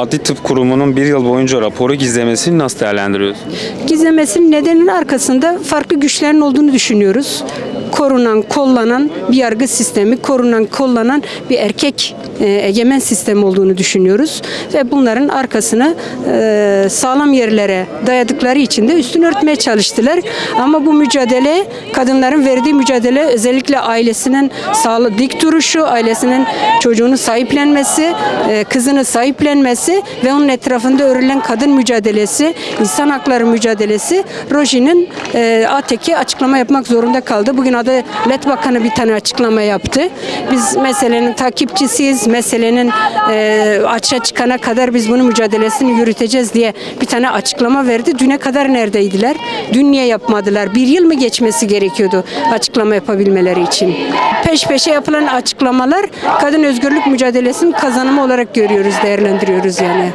Adli Tıp Kurumu'nun bir yıl boyunca raporu gizlemesini nasıl değerlendiriyorsunuz? Gizlemesinin nedeninin arkasında farklı güçlerin olduğunu düşünüyoruz. Korunan, kollanan bir yargı sistemi, korunan, kollanan bir erkek e, egemen sistem olduğunu düşünüyoruz. Ve bunların arkasına e, sağlam yerlere dayadıkları için de üstünü örtmeye çalıştılar. Ama bu mücadele, kadınların verdiği mücadele özellikle ailesinin sağlı dik duruşu, ailesinin çocuğunu sahiplenmesi, e, kızını sahiplenmesi ve onun etrafında örülen kadın mücadelesi, insan hakları mücadelesi Roji'nin e, ATEK'e açıklama yapmak zorunda kaldı. Bugün Adalet Bakanı bir tane açıklama yaptı. Biz meselenin takipçisiyiz. Meselenin e, açığa çıkana kadar biz bunun mücadelesini yürüteceğiz diye bir tane açıklama verdi. Düne kadar neredeydiler? Dün niye yapmadılar? Bir yıl mı geçmesi gerekiyordu açıklama yapabilmeleri için? Peş peşe yapılan açıklamalar kadın özgürlük mücadelesinin kazanımı olarak görüyoruz, değerlendiriyoruz yani.